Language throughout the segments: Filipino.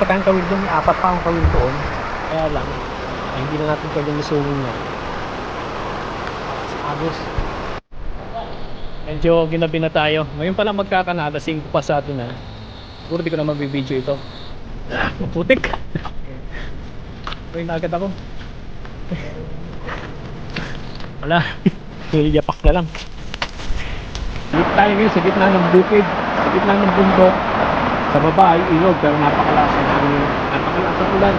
pa tayong kawil doon. May apat pa ang kawil doon. Kaya lang, ay, hindi na natin pwedeng isungin niya. Sa agos. Medyo ginabi na tayo. Ngayon pala magkakanada, 5 pasado na. Siguro di ko na mabibideo ito. Maputik. Uy, nagad ako. Wala. Yapak na lang. Dito tayo ngayon sa gitna ng bukid. Sa gitna ng bundok. Sa baba ay ilog pero napakalakas ng hangin. Napakalakas ng ulan.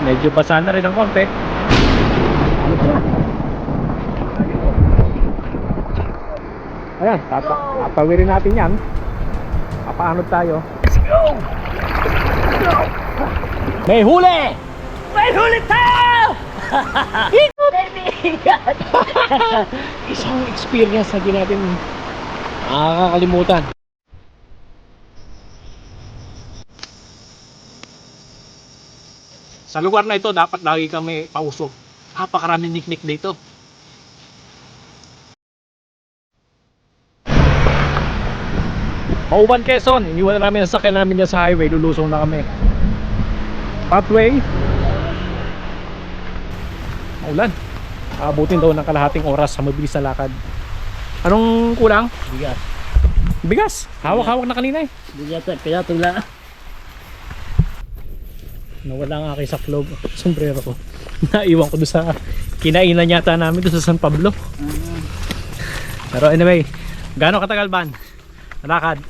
Medyo basa na rin ng konti. Ano ba? Ayan, tata tatawirin natin yan. Papaanod tayo. Let's go! May huli! May huli tayo! Isang experience na di natin nakakalimutan. Sa lugar na ito, dapat lagi kami pausok. Napakaraming niknik dito. Mauban Quezon, iniwan na namin ang sakyan namin dyan sa highway, lulusong na kami. Pathway. Maulan. Aabutin daw ng kalahating oras sa mabilis na lakad. Anong kulang? Bigas. Bigas. Hawak-hawak na kanina eh. Bigas kaya tula. Nawala ang aking saklob. Sombrero ko. Naiwan ko doon sa kinainan yata namin doon sa San Pablo. Pero anyway, gaano katagal ban? Lakad.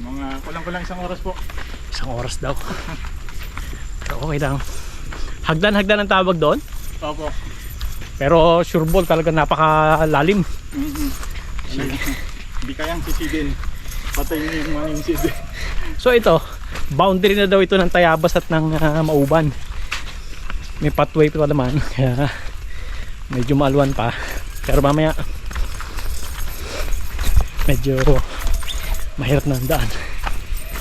Mga kulang-kulang isang oras po. Isang oras daw. Pero okay lang. Hagdan-hagdan ang tawag doon. Opo. Pero sure ball talaga napakalalim. Mm-hmm. Hindi kayang sisidin. Patay niyo yung mga yung sidin. So ito, boundary na daw ito ng Tayabas at ng ah, Mauban. May pathway pa naman, kaya medyo maalwan pa. Pero mamaya, medyo mahirap na ang daan.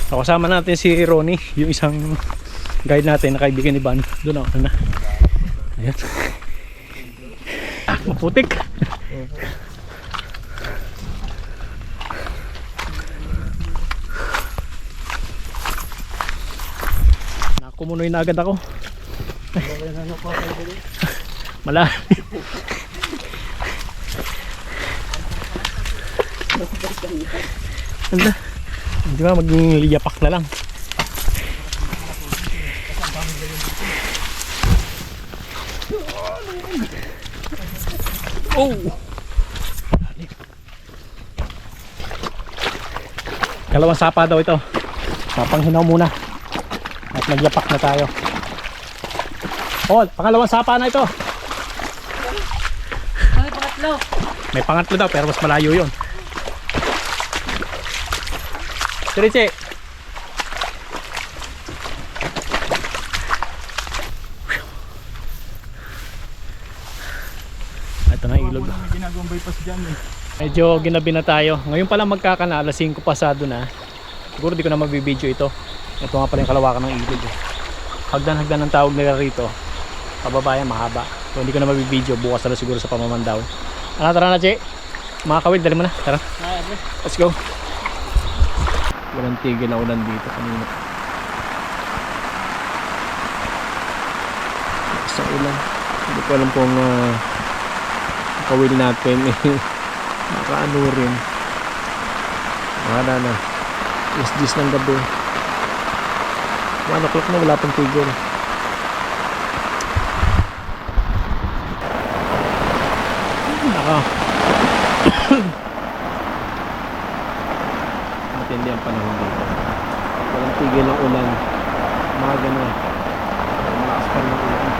So, kasama natin si Ronnie, yung isang guide natin na kaibigan ni Van. Doon ako na. Ayan. Ah, Nakumunoy na agad ako. Malalim. Anda. Di ba maging liyapak na lang. Oh! Dalawang sapa daw ito. Papanghinaw muna. At nagyapak na tayo. Oh, pangalawang sapa na ito. Ay, pangatlo! May pangatlo daw pero mas malayo yun. Diretse. Ito na ilog. May ginagawang bypass dyan eh. Medyo ginabi na tayo. Ngayon pala magkakana, alas 5 pasado na. Siguro di ko na magbibideo ito. Ito nga pala yung kalawakan ng ilog. eh. Hagdan-hagdan ang tawag nila rito. Pababayan, mahaba. So hindi ko na magbibideo. Bukas na siguro sa pamamandaw. Ano, tara na, Che. Mga kawil, dali mo na. Tara. Let's go. Walang tigil na ulan dito kanina. Sa ulan. Hindi ko alam kung uh, kawil natin eh. Nakaano rin. Wala na. Is this ng gabi. 1 o'clock na wala pang tigil. Naka. Matindi ang panahon dito. Walang tigil ng ulan. Maga na. Malakas pa ang ulan.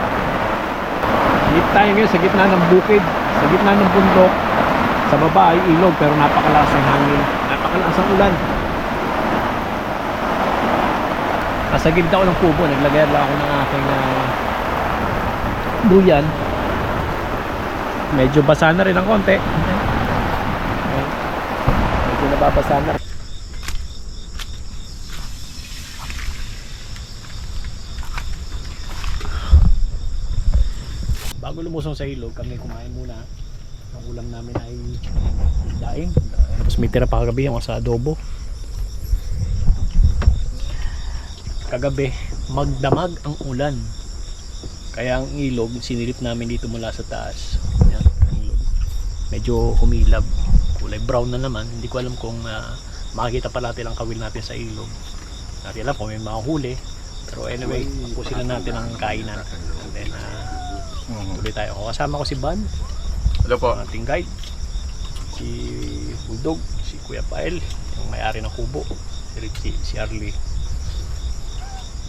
Dito tayo ngayon sa gitna ng bukid. Sa gitna ng bundok. Sa baba ay ilog pero napakalakas ng hangin. Napakalakas ang ulan. Nasa gilid ako ng kubo. Naglagay lang ako ng aking uh, duyan. Medyo basa na rin ang konti. Medyo nababasa na rin. Bago lumusong sa ilog, kami kumain muna. Ang ulam namin ay daing. Tapos may tira pa kagabi yung sa adobo. Kagabi magdamag ang ulan. Kaya ang ilog sinilip namin dito mula sa taas. Yan ilog. Medyo humilab. Kulay brown na naman. Hindi ko alam kung ah, makikita pa natin ang kawil natin sa ilog. Natin alam kung may mga huli. Pero anyway pusin na natin ang kainan. And then ah, tuloy tayo. Ako, kasama ko si Ban Hello po. ang ating guide. Si Bulldog si Kuya Pael yung may-ari ng kubo. Si Richie si Arlie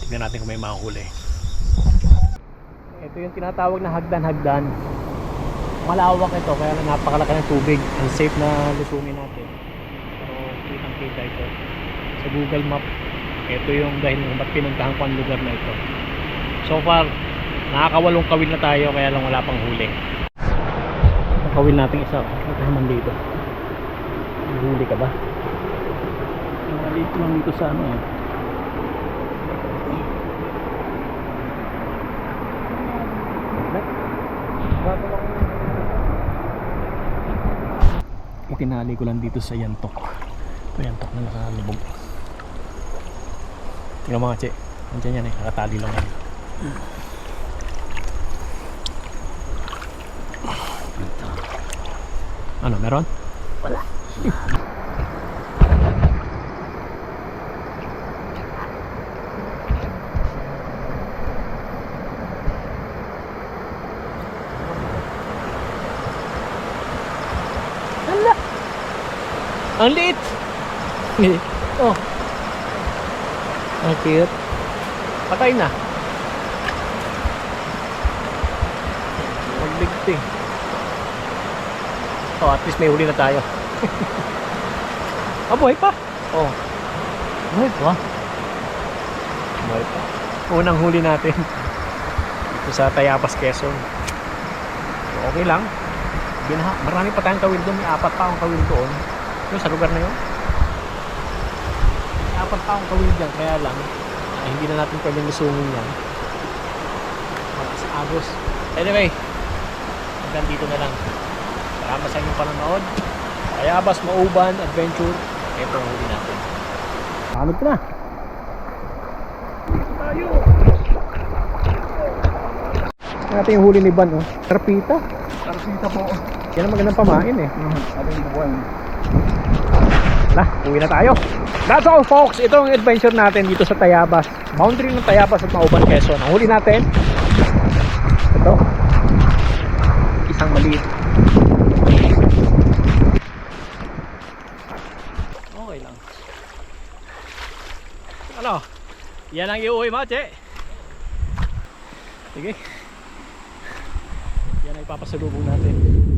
tignan natin kung may mga huli ito yung tinatawag na hagdan-hagdan malawak ito kaya lang napakalaki ng tubig ang safe na lusungin natin so kitang kita ito sa Google Map ito yung dahil kung ba't pinuntahan ko ang lugar na ito so far nakakawalong kawil na tayo kaya lang wala pang huli Nakawin natin isa. Ito naman dito. Huli ka ba? Maliit lang dito sa ano eh. Itinali ko lang dito sa yantok. Ito yantok na nakalubog. Tingnan mga che. Nandiyan yan eh. Nakatali lang yan. Ano, meron? Hala! Ang liit! oh. Ang cute. Patay na. Magbigting. Oh, at least may huli na tayo. ah, buhay pa. Oh. Buhay pa. Buhay pa. Unang huli natin. Dito sa Tayabas, Quezon. Okay lang. Binaha, marami pa tayong kawil doon. May apat pa akong kawil doon. Yung sa lugar na yun. Apat pa akong kawil dyan. Kaya lang, ah, hindi na natin pwedeng lusungin yan. Malakas agos. Anyway, hanggang dito na lang. Salamat sa inyong panonood. Ayabas Mauban Adventure. Ito ang huli natin. Ko na. Tayo. Natin yung huli ni Ban. Oh. Karpita. Karpita po. Yan ang magandang pamain eh. Aling buwan. Wala, uwi na tayo. That's all folks. Ito ang adventure natin dito sa Tayabas. Boundary ng Tayabas at Mauban, Quezon. Ang huli natin, ito. Isang maliit. Okay lang. Ano? Yan ang iuwi che. Sige. Yan ang ipapasalubong natin.